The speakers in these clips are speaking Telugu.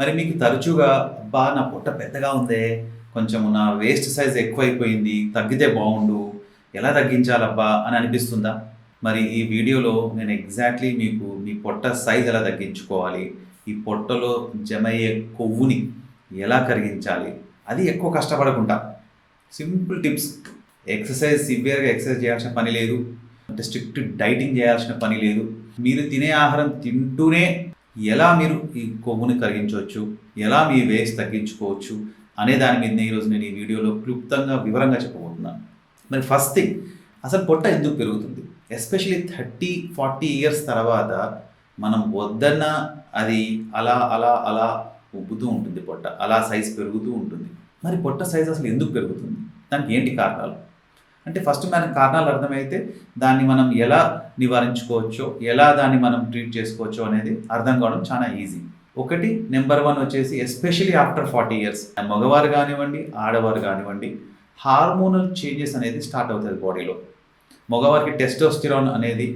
మరి మీకు తరచుగా అబ్బా నా పొట్ట పెద్దగా ఉందే? కొంచెం నా వేస్ట్ సైజ్ ఎక్కువైపోయింది తగ్గితే బాగుండు. ఎలా తగ్గించాలబ్బా అని అనిపిస్తుందా? మరి ఈ వీడియోలో నేను ఎగ్జాక్ట్లీ మీకు మీ పొట్ట సైజ్ ఎలా తగ్గించుకోవాలి ఈ పొట్టలో జమయ్యే కొవ్వుని ఎలా కరిగించాలి అది ఎక్కువ కష్టపడకుండా. సింపుల్ టిప్స్ ఎక్సర్సైజ్ సివియర్గా ఎక్సర్సైజ్ చేయాల్సిన పని లేదు. అంటే స్ట్రిక్ట్ డైటింగ్ చేయాల్సిన పని లేదు. మీరు తినే ఆహారం తింటూనే ఎలా మీరు ఈ కొవ్వుని కరిగించవచ్చు? ఎలా మీ వేస్ట్ తగ్గించుకోవచ్చు? అనే దాని మీద ఈరోజు నేను ఈ వీడియోలో క్లుప్తంగా వివరంగా చెప్పబోతున్నాను. మరి ఫస్ట్ థింగ్ అసలు పొట్ట ఎందుకు పెరుగుతుంది? ఎస్పెషలీ థర్టీ ఫార్టీ ఇయర్స్ తర్వాత మనం వద్దన్న అది అలా అలా అలా ఉబ్బుతూ ఉంటుంది పొట్ట. అలా సైజ్ పెరుగుతూ ఉంటుంది. మరి పొట్ట సైజ్ అసలు ఎందుకు పెరుగుతుంది? దానికి ఏంటి కారణాలు? అంటే ఫస్ట్ మనకి కారణాలు అర్థమైతే దాన్ని మనం ఎలా నివారించుకోవచ్చో ఎలా దాన్ని మనం ట్రీట్ చేసుకోవచ్చో అనేది అర్థం కావడం చాలా ఈజీ ఒకటి నెంబర్ వన్ వచ్చేసి ఎస్పెషలీ ఆఫ్టర్ ఫార్టీ ఇయర్స్ మగవారు కానివ్వండి ఆడవారు కానివ్వండి హార్మోనల్ చేంజెస్ అనేది స్టార్ట్ అవుతుంది బాడీలో మగవారికి టెస్టోస్టిరాన్ అనేది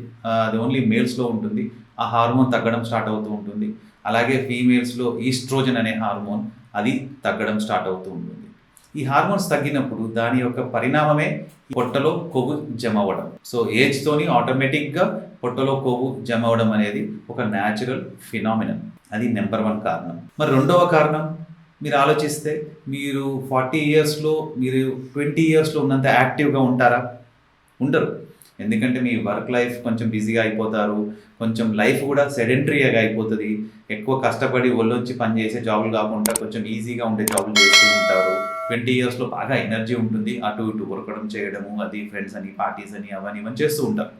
అది ఓన్లీ మేల్స్లో ఉంటుంది. ఆ హార్మోన్ తగ్గడం స్టార్ట్ అవుతూ ఉంటుంది. అలాగే ఫీమేల్స్లో ఈస్ట్రోజన్ అనే హార్మోన్ అది తగ్గడం స్టార్ట్ అవుతూ ఉంటుంది. ఈ హార్మోన్స్ తగ్గినప్పుడు దాని యొక్క పరిణామమే పొట్టలో కొవ్వు జమ అవ్వడం సో ఏజ్తోని ఆటోమేటిక్గా పొట్టలో కొవ్వు జమ అవ్వడం అనేది ఒక న్యాచురల్ ఫినామినన్ అది నెంబర్ వన్ కారణం. మరి రెండవ కారణం? మీరు ఆలోచిస్తే మీరు ఫార్టీ ఇయర్స్లో మీరు ట్వంటీ ఇయర్స్లో ఉన్నంత యాక్టివ్గా ఉంటారా? ఉండరు. ఎందుకంటే మీ వర్క్ లైఫ్ కొంచెం బిజీగా అయిపోతారు. కొంచెం లైఫ్ కూడా సెడెంటరీగా అయిపోతుంది. ఎక్కువ కష్టపడి ఒళ్ళొంచి పని చేసే జాబులు కాకుండా కొంచెం ఈజీగా ఉండే జాబులు చేస్తూ ఉంటారు. ట్వంటీ ఇయర్స్లో బాగా ఎనర్జీ ఉంటుంది. అటు ఇటు ఉరకడం చేయడము అది ఫ్రెండ్స్ అని పార్టీస్ అని అవన్నీ ఇవన్నీ చేస్తూ ఉంటారు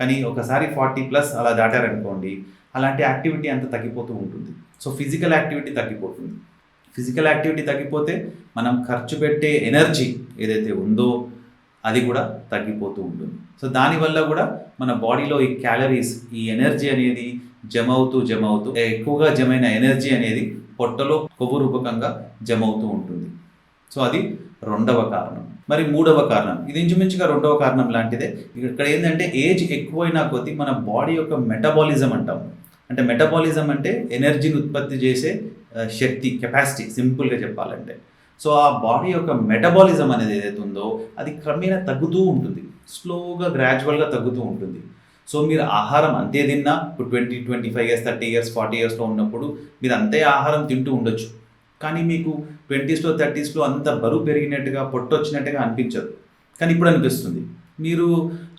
కానీ ఒకసారి ఫార్టీ ప్లస్ అలా దాటారనుకోండి అలాంటి యాక్టివిటీ అంతా తగ్గిపోతూ ఉంటుంది. సో ఫిజికల్ యాక్టివిటీ తగ్గిపోతుంది. ఫిజికల్ యాక్టివిటీ తగ్గిపోతే మనం ఖర్చు పెట్టే ఎనర్జీ ఏదైతే ఉందో అది కూడా తగ్గిపోతూ ఉంటుంది. సో దానివల్ల కూడా మన బాడీలో ఈ క్యాలరీస్ ఈ ఎనర్జీ అనేది జమ అవుతూ జమ అవుతూ ఎక్కువగా జమైన ఎనర్జీ అనేది పొట్టలో కొవ్వు రూపకంగా జమ అవుతూ ఉంటుంది. సో అది రెండవ కారణం. మరి మూడవ కారణం. ఇది ఇంచుమించుగా రెండవ కారణం లాంటిదే. ఇక్కడ ఏంటంటే ఏజ్ ఎక్కువైనా కొద్దీ మన బాడీ యొక్క మెటబాలిజం అంటాం. అంటే మెటబాలిజం అంటే ఎనర్జీని ఉత్పత్తి చేసే శక్తి కెపాసిటీ సింపుల్గా చెప్పాలంటే. సో ఆ బాడీ యొక్క మెటబాలిజం అనేది ఏదైతే ఉందో అది క్రమేణా తగ్గుతూ ఉంటుంది. స్లోగా గ్రాడ్యువల్గా తగ్గుతూ ఉంటుంది. సో మీరు ఆహారం అంతే తిన్నా ఇప్పుడు twenty twenty five years thirty years forty ఇయర్స్లో ఉన్నప్పుడు మీరు అంతే ఆహారం తింటూ ఉండొచ్చు. కానీ మీకు ట్వంటీస్లో థర్టీస్లో అంత బరువు పెరిగినట్టుగా పొట్టొచ్చినట్టుగా అనిపించదు. కానీ ఇప్పుడు అనిపిస్తుంది. మీరు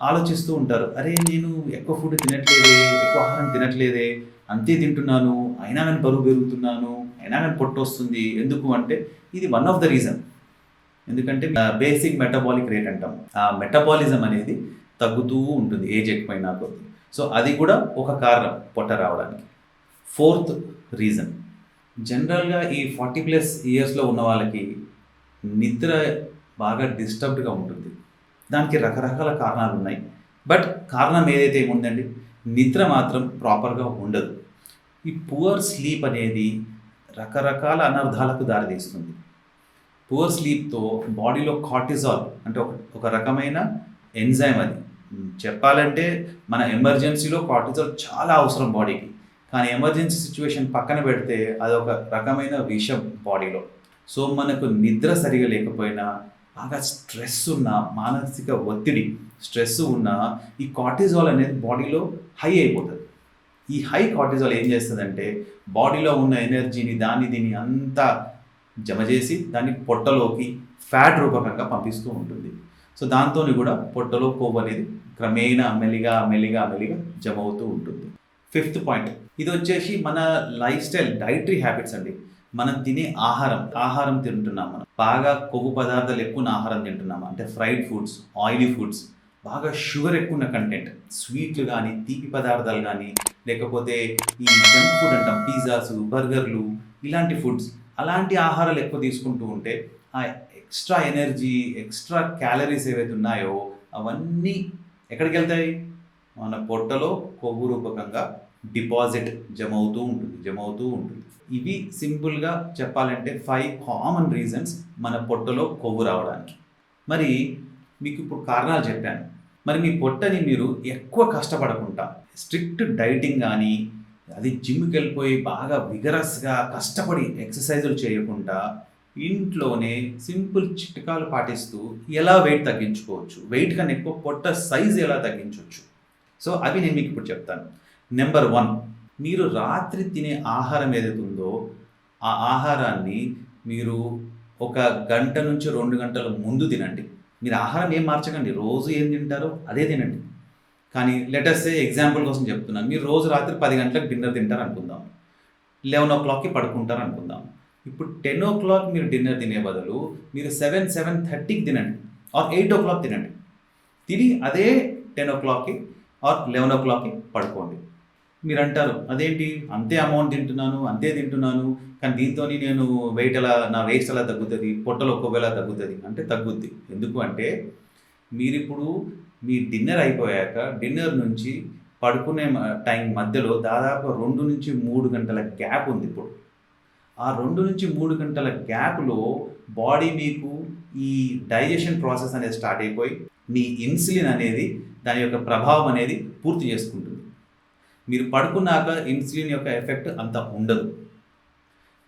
ఆలోచిస్తూ ఉంటారు అరే నేను ఎక్కువ ఫుడ్ తినట్లేదే ఎక్కువ ఆహారం తినట్లేదే అంతే తింటున్నాను అయినా నేను బరువు పెరుగుతున్నాను అయినా నేను పొట్టు వస్తుంది ఎందుకు? అంటే ఇది వన్ ఆఫ్ ద రీజన్ ఎందుకంటే బేసిక్ మెటబాలిక్ రేట్ అంటాం. ఆ మెటబాలిజం అనేది తగ్గుతూ ఉంటుంది ఏజ్ ఎక్కువైనా కొద్ది సో అది కూడా ఒక కారణం పొట్ట రావడానికి. ఫోర్త్ రీజన్ జనరల్గా ఈ ఫార్టీ ప్లస్ ఇయర్స్లో ఉన్న వాళ్ళకి నిద్ర బాగా డిస్టర్బ్డ్గా ఉంటుంది. దానికి రకరకాల కారణాలు ఉన్నాయి. బట్ కారణం ఏదైతే ఉందండి నిద్ర మాత్రం ప్రాపర్గా ఉండదు. ఈ పువర్ స్లీప్ అనేది రకరకాల అనర్థాలకు దారితీస్తుంది పువర్ స్లీప్తో బాడీలో కార్టిజాల్ అంటే ఒక ఒక రకమైన ఎంజైమ్ అది. చెప్పాలంటే మన ఎమర్జెన్సీలో కార్టిజాల్ చాలా అవసరం బాడీకి. కానీ ఎమర్జెన్సీ సిచ్యువేషన్ పక్కన పెడితే అది ఒక రకమైన విషం బాడీలో. సో మనకు నిద్ర సరిగా లేకపోయినా బాగా స్ట్రెస్ ఉన్న మానసిక ఒత్తిడి స్ట్రెస్ ఉన్న ఈ కార్టిజాల్ అనేది బాడీలో హై అయిపోతుంది. ఈ హై కార్టిజాల్ ఏం చేస్తుందంటే బాడీలో ఉన్న ఎనర్జీని దాన్ని దీన్ని అంతా జమ చేసి దాన్ని పొట్టలోకి ఫ్యాట్ రూపకంగా పంపిస్తూ ఉంటుంది. సో దాంతో కూడా పొట్టలో కొవ్వు అనేది క్రమేణా మెల్లిగా మెల్లిగా మెల్లిగా జమ అవుతూ ఉంటుంది. Fifth point. ఇది వచ్చేసి మన లైఫ్ స్టైల్ డైటరీ హ్యాబిట్స్ అండి. మనం తినే ఆహారం ఆహారం తింటున్నాం మనం. బాగా కొవ్వు పదార్థాలు ఎక్కువ ఆహారం తింటున్నాం. అంటే ఫ్రైడ్ ఫుడ్స్ ఆయిలీ ఫుడ్స్ బాగా షుగర్ ఎక్కువ ఉన్న కంటెంట్ స్వీట్లు కానీ తీపి పదార్థాలు కానీ లేకపోతే ఈ జంక్ ఫుడ్ అంటాం. పిజ్జాస్ బర్గర్లు ఇలాంటి ఫుడ్స్ అలాంటి ఆహారాలు ఎక్కువ తీసుకుంటూ ఉంటే ఆ ఎక్స్ట్రా ఎనర్జీ ఎక్స్ట్రా క్యాలరీస్ ఏవైతే ఉన్నాయో అవన్నీ ఎక్కడికి వెళ్తాయి? మన పొట్టలో కొవ్వు రూపకంగా డిపాజిట్ జమ అవుతూ ఉంటుంది జమ అవుతూ ఉంటుంది. ఇవి సింపుల్గా చెప్పాలంటే ఫైవ్ కామన్ రీజన్స్ మన పొట్టలో కొవ్వు రావడానికి. మరి మీకు ఇప్పుడు కారణాలు చెప్పాను. మరి మీ పొట్టని మీరు ఎక్కువ కష్టపడకుండా స్ట్రిక్ట్ డైటింగ్ కానీ అది జిమ్కి వెళ్ళిపోయి బాగా విగరస్గా కష్టపడి ఎక్సర్సైజులు చేయకుండా ఇంట్లోనే సింపుల్ చిట్కాలు పాటిస్తూ ఎలా వెయిట్ తగ్గించుకోవచ్చు? వెయిట్ కన్నా ఎక్కువ పొట్ట సైజ్ ఎలా తగ్గించవచ్చు సో అవి నేను మీకు ఇప్పుడు చెప్తాను. నెంబర్ వన్ మీరు రాత్రి తినే ఆహారం ఏదైతే ఉందో ఆ ఆహారాన్ని మీరు ఒక గంట నుంచి రెండు గంటల ముందు తినండి. మీరు ఆహారం ఏం మార్చకండి. రోజు ఏం తింటారో అదే తినండి. కానీ లెటర్స్ ఎగ్జాంపుల్ కోసం చెప్తున్నాను మీరు రోజు రాత్రి పది గంటలకు డిన్నర్ తింటారు అనుకుందాం. లెవెన్ ఓ క్లాక్కి పడుకుంటారు అనుకుందాం. ఇప్పుడు టెన్ ఓ క్లాక్ మీరు డిన్నర్ తినే బదులు మీరు సెవెన్ సెవెన్ థర్టీకి తినండి. ఆర్ ఎయిట్ ఓ క్లాక్ తినండి. తిని అదే టెన్ ఓ క్లాక్కి ఆర్ లెవెన్ ఓ క్లాక్కి పడుకోండి. మీరు అంటారు అదేంటి? అంతే అమౌంట్ తింటున్నాను అంతే తింటున్నాను కానీ దీంతో నేను వెయిట్ ఎలా నా వెయిట్స్ ఎలా తగ్గుతుంది? పొట్టలు కొవ్వు తగ్గుతుంది? అంటే తగ్గుద్ది. ఎందుకు అంటే మీరు ఇప్పుడు మీ డిన్నర్ అయిపోయాక డిన్నర్ నుంచి పడుకునే టైం మధ్యలో దాదాపు రెండు నుంచి మూడు గంటల గ్యాప్ ఉంది ఇప్పుడు. ఆ రెండు నుంచి మూడు గంటల గ్యాప్లో బాడీ మీకు ఈ డైజెషన్ ప్రాసెస్ అనేది స్టార్ట్ అయిపోయి మీ ఇన్సులిన్ అనేది దాని యొక్క ప్రభావం అనేది పూర్తి చేసుకుంటుంది. మీరు పడుకున్నాక ఇన్సులిన్ యొక్క ఎఫెక్ట్ అంత ఉండదు.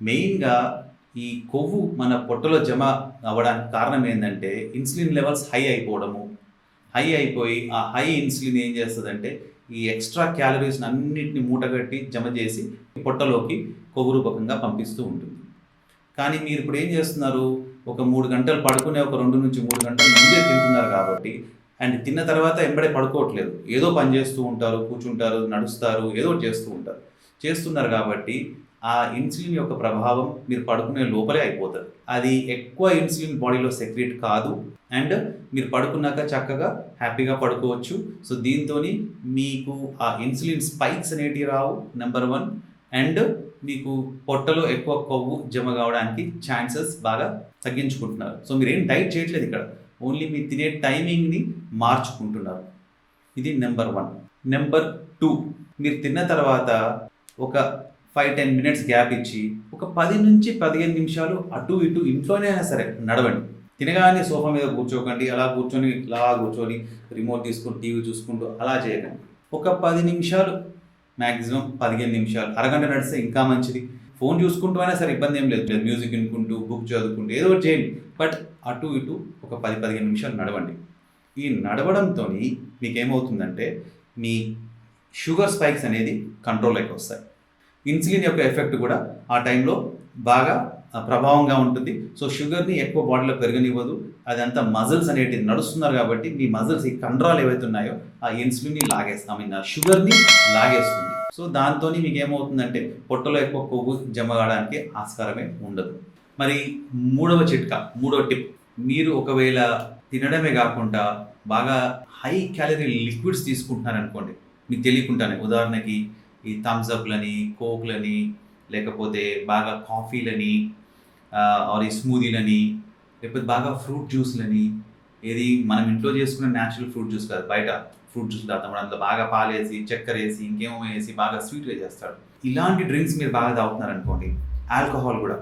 మెయిన్గా ఈ కొవ్వు మన పొట్టలో జమ అవ్వడానికి కారణం ఏంటంటే ఇన్సులిన్ లెవెల్స్ హై అయిపోవడము. హై అయిపోయి ఆ హై ఇన్సులిన్ ఏం చేస్తుందంటే ఈ ఎక్స్ట్రా క్యాలరీస్ని అన్నింటిని మూటగట్టి జమ చేసి పొట్టలోకి కొవ్వు రూపకంగా పంపిస్తూ ఉంటుంది. కానీ మీరు ఇప్పుడు ఏం చేస్తున్నారు? ఒక మూడు గంటలు పడుకునే ఒక రెండు నుంచి మూడు గంటలు ముందే తింటున్నారు కాబట్టి అండ్ తిన్న తర్వాత ఎంబడే పడుకోవట్లేదు. ఏదో పని చేస్తూ ఉంటారు కూర్చుంటారు నడుస్తారు ఏదో చేస్తూ ఉంటారు. చేస్తున్నారు కాబట్టి ఆ ఇన్సులిన్ యొక్క ప్రభావం మీరు పడుకునే లోపలే అయిపోతుంది. అది ఎక్కువ ఇన్సులిన్ బాడీలో సెక్రేట్ కాదు. అండ్ మీరు పడుకున్నాక చక్కగా హ్యాపీగా పడుకోవచ్చు. సో దీంతో మీకు ఆ ఇన్సులిన్ స్పైక్స్ అనేటివి రావు నెంబర్ వన్. అండ్ మీకు పొట్టలో ఎక్కువ కొవ్వు జమ కావడానికి ఛాన్సెస్ బాగా తగ్గించుకుంటున్నారు. సో మీరు ఏం డైట్ చేయట్లేదు ఇక్కడ. ఓన్లీ మీరు తినే టైమింగ్ని మార్చుకుంటున్నారు. ఇది నెంబర్ వన్. నెంబర్ టూ మీరు తిన్న తర్వాత ఒక ఫైవ్ టెన్ మినిట్స్ గ్యాప్ ఇచ్చి ఒక పది నుంచి పదిహేను నిమిషాలు అటు ఇటు ఇంట్లోనే అయినా సరే నడవండి. తినగానే సోఫా మీద కూర్చోకండి అలా కూర్చొని ఇలా కూర్చొని రిమోట్ తీసుకుని టీవీ చూసుకుంటూ అలా చేయకండి. ఒక పది నిమిషాలు మ్యాక్సిమం పదిహేను నిమిషాలు అరగంట నడిస్తే ఇంకా మంచిది. ఫోన్ చూసుకుంటూ అయినా సరే ఇబ్బంది ఏం లేదు. లేదు మ్యూజిక్ వినుకుంటూ బుక్ చదువుకుంటూ ఏదో ఒకటి చేయండి. బట్ అటు ఇటు ఒక పది పదిహేను నిమిషాలు నడవండి. ఈ నడవడంతో మీకు ఏమవుతుందంటే మీ షుగర్ స్పైక్స్ అనేది కంట్రోల్లోకి వస్తాయి. ఇన్సులిన్ యొక్క ఎఫెక్ట్ కూడా ఆ టైంలో బాగా ప్రభావంగా ఉంటుంది. సో షుగర్ని ఎక్కువ బాడీలో పెరగనివ్వదు. అదంతా మజిల్స్ అనేటివి నడుస్తున్నారు కాబట్టి మీ మజిల్స్ ఈ కండరాలు ఏవైతే ఉన్నాయో ఆ ఇన్సులిన్ని లాగేస్తాం. ఐ మీన్ ఆ షుగర్ని లాగేస్తుంది. సో దాంతో మీకు ఏమవుతుందంటే పొట్టలో ఎక్కువ కొవ్వు జమ కావడానికి ఆస్కారమే ఉండదు. మరి మూడవ చిట్కా మూడవ టిప్. మీరు ఒకవేళ తినడమే కాకుండా బాగా హై క్యాలరీ లిక్విడ్స్ తీసుకుంటున్నారనుకోండి మీకు తెలియకుండానే ఉదాహరణకి ఈ థమ్స్అప్లని కోక్లని లేకపోతే బాగా కాఫీలని ఆర్ ఈ స్మూదీలని లేకపోతే బాగా ఫ్రూట్ జ్యూస్లని ఏది మనం ఇంట్లో చేసుకునే న్యాచురల్ ఫ్రూట్ జ్యూస్ కాదు బయట ఫ్రూట్ జ్యూస్ తాగుతాం అందులో బాగా పాలేసి చక్కెర వేసి ఇంకేమో వేసి బాగా స్వీట్గా చేస్తాడు ఇలాంటి డ్రింక్స్ మీరు బాగా తాగుతున్నారు అనుకోండి ఆల్కహాల్ కూడా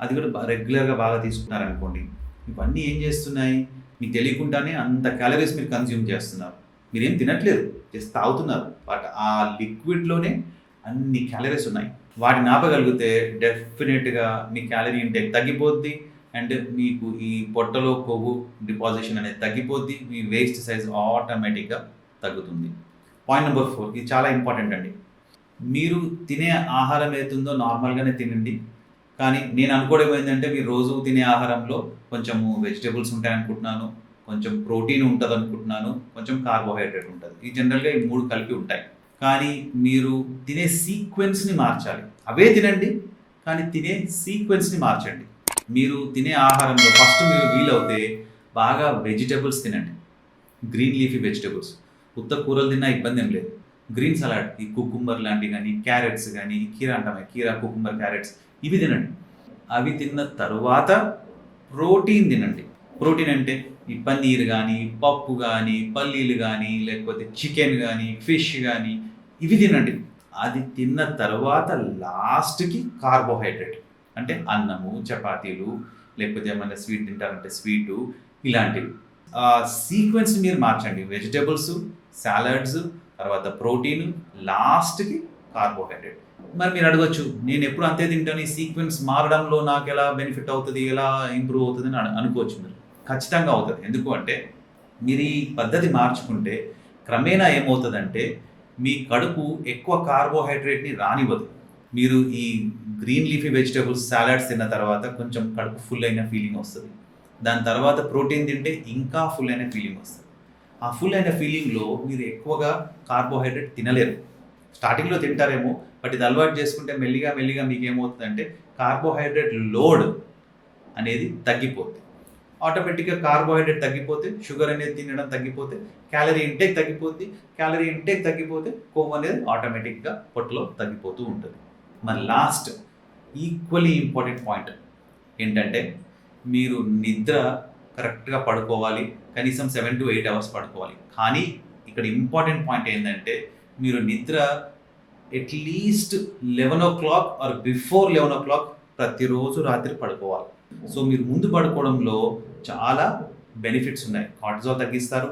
అది కూడా రెగ్యులర్గా బాగా తీసుకున్నారు అనుకోండి ఇవన్నీ ఏం చేస్తున్నాయి? మీకు తెలియకుండానే అంత క్యాలరీస్ మీరు కన్జ్యూమ్ చేస్తున్నారు. మీరేం తినట్లేదు జస్ట్ తాగుతున్నారు. బట్ ఆ లిక్విడ్లోనే అన్ని క్యాలరీస్ ఉన్నాయి. వాటిని ఆపగలిగితే డెఫినెట్గా మీ క్యాలరీ ఇంటేక్ తగ్గిపోద్ది. అండ్ మీకు ఈ పొట్టలో కొవ్వు డిపాజిషన్ అనేది తగ్గిపోద్ది మీ వేస్ట్ సైజ్ ఆటోమేటిక్గా తగ్గుతుంది. పాయింట్ నెంబర్ ఫోర్ ఇది చాలా ఇంపార్టెంట్ అండి. మీరు తినే ఆహారం ఏతుందో నార్మల్గానే తినండి. కానీ నేను అనుకోవడం ఏంటంటే మీరు రోజు తినే ఆహారంలో కొంచెము వెజిటేబుల్స్ ఉంటాయి అనుకుంటున్నాను కొంచెం ప్రోటీన్ ఉంటుంది అనుకుంటున్నాను కొంచెం కార్బోహైడ్రేట్ ఉంటుంది. ఈ జనరల్గా ఈ మూడు కలిపి ఉంటాయి. కానీ మీరు తినే సీక్వెన్స్ని మార్చాలి. అవే తినండి కానీ తినే సీక్వెన్స్ని మార్చండి. మీరు తినే ఆహారంలో ఫస్ట్ మీరు వీలవుతే బాగా వెజిటేబుల్స్ తినండి. Green leafy vegetables. ఉత్త కూరలు తిన్నా ఇబ్బంది ఏం లేదు. గ్రీన్ సలాడ్ ఈ కుకుంబర్ లాంటివి కానీ క్యారెట్స్ కానీ కీరా అంటామే కీరా కుకుంబర్ క్యారెట్స్ ఇవి తినండి. అవి తిన్న తరువాత ప్రోటీన్ తినండి. ప్రోటీన్ అంటే ఈ పన్నీర్ కానీ పప్పు కానీ పల్లీలు కానీ లేకపోతే చికెన్ కానీ ఫిష్ కానీ ఇవి తినండి. అది తిన్న తర్వాత లాస్ట్కి కార్బోహైడ్రేట్. అంటే అన్నము చపాతీలు లేకపోతే ఏమైనా స్వీట్ తింటారంటే స్వీటు ఇలాంటివి. సీక్వెన్స్ మీరు మార్చండి. వెజిటేబుల్స్ సాలడ్స్ తర్వాత ప్రోటీన్ లాస్ట్కి కార్బోహైడ్రేట్. మరి మీరు అడగచ్చు నేను ఎప్పుడు అంతే తింటాను ఈ సీక్వెన్స్ మారడంలో నాకు ఎలా బెనిఫిట్ అవుతుంది ఎలా ఇంప్రూవ్ అవుతుంది అని అనుకోవచ్చు మీరు. ఖచ్చితంగా అవుతుంది. ఎందుకు అంటే మీరు ఈ పద్ధతి మార్చుకుంటే క్రమేణా ఏమవుతుందంటే మీ కడుపు ఎక్కువ కార్బోహైడ్రేట్ని రానివ్వదు. మీరు ఈ గ్రీన్ లీఫీ వెజిటేబుల్స్ సాలాడ్స్ తిన్న తర్వాత కొంచెం కడుపు ఫుల్ అయిన ఫీలింగ్ వస్తుంది. దాని తర్వాత ప్రోటీన్ తింటే ఇంకా ఫుల్ అయిన ఫీలింగ్ వస్తుంది. ఆ ఫుల్ అయిన ఫీలింగ్లో మీరు ఎక్కువగా కార్బోహైడ్రేట్ తినలేరు. స్టార్టింగ్లో తింటారేమో బట్ ఇది అలవాటు చేసుకుంటే మెల్లిగా మెల్లిగా మీకు ఏమవుతుందంటే కార్బోహైడ్రేట్ లోడ్ అనేది తగ్గిపోతుంది ఆటోమేటిక్గా కార్బోహైడ్రేట్ తగ్గిపోతే షుగర్ అనేది తినడం తగ్గిపోతే క్యాలరీ ఇంటేక్ తగ్గిపోతుంది క్యాలరీ ఇంటేక్ తగ్గిపోతే కొవ్వు అనేది ఆటోమేటిక్గా పొట్టలో తగ్గిపోతూ ఉంటుంది. మరి లాస్ట్ ఈక్వల్లీ ఇంపార్టెంట్ పాయింట్ ఏంటంటే మీరు నిద్ర కరెక్ట్గా పడుకోవాలి కనీసం సెవెన్ టు ఎయిట్ అవర్స్ పడుకోవాలి. కానీ ఇక్కడ ఇంపార్టెంట్ పాయింట్ ఏంటంటే మీరు నిద్ర at least eleven o'clock or before eleven o'clock ప్రతిరోజు రాత్రి పడుకోవాలి. సో మీరు ముందు పడుకోవడంలో చాలా బెనిఫిట్స్ ఉన్నాయి. కార్టిజాల్ తగ్గిస్తారు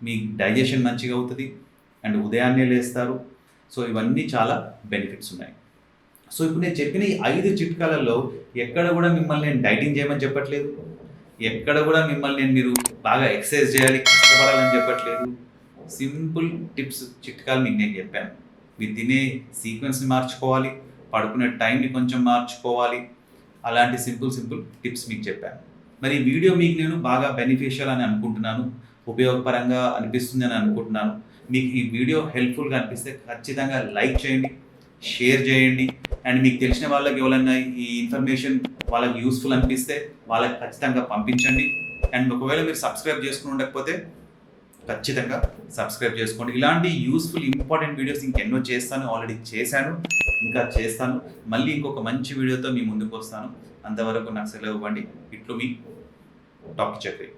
మీ డైజెషన్ మంచిగా అవుతుంది అండ్ ఉదయాన్నే లేస్తారు. సో ఇవన్నీ చాలా బెనిఫిట్స్ ఉన్నాయి. సో ఇప్పుడు నేను చెప్పిన ఈ ఐదు చిట్కాలలో ఎక్కడ కూడా మిమ్మల్ని నేను డైటింగ్ చేయమని చెప్పట్లేదు. ఎక్కడ కూడా మిమ్మల్ని నేను మీరు బాగా ఎక్సర్సైజ్ చేయాలి కష్టపడాలని చెప్పట్లేదు. సింపుల్ టిప్స్ చిట్కాలు మీకు నేను చెప్పాను. మీరు తినే సీక్వెన్స్ని మార్చుకోవాలి పడుకునే టైంని కొంచెం మార్చుకోవాలి. అలాంటి సింపుల్ సింపుల్ టిప్స్ మీకు చెప్పాను. మరి ఈ వీడియో మీకు నేను బాగా బెనిఫిషియల్ అని అనుకుంటున్నాను ఉపయోగపరంగా అనిపిస్తుంది అని అనుకుంటున్నాను. మీకు ఈ వీడియో హెల్ప్ఫుల్గా అనిపిస్తే ఖచ్చితంగా లైక్ చేయండి. షేర్ చేయండి. అండ్ మీకు తెలిసిన వాళ్ళకి ఎవరైనా ఈ ఇన్ఫర్మేషన్ వాళ్ళకి యూస్ఫుల్ అనిపిస్తే వాళ్ళకి ఖచ్చితంగా పంపించండి. అండ్ ఒకవేళ మీరు సబ్స్క్రైబ్ చేసుకుని ఉండకపోతే ఖచ్చితంగా సబ్స్క్రైబ్ చేసుకోండి. ఇలాంటి యూస్ఫుల్ ఇంపార్టెంట్ వీడియోస్ ఇంకెన్నో చేస్తాను. ఆల్రెడీ చేశాను. ఇంకా చేస్తాను. మళ్ళీ ఇంకొక మంచి వీడియోతో మీ ముందుకు వస్తాను. అంతవరకు నాకు సెలవు ఇవ్వండి. ఇట్లు మీ డాక్టర్ చక్రి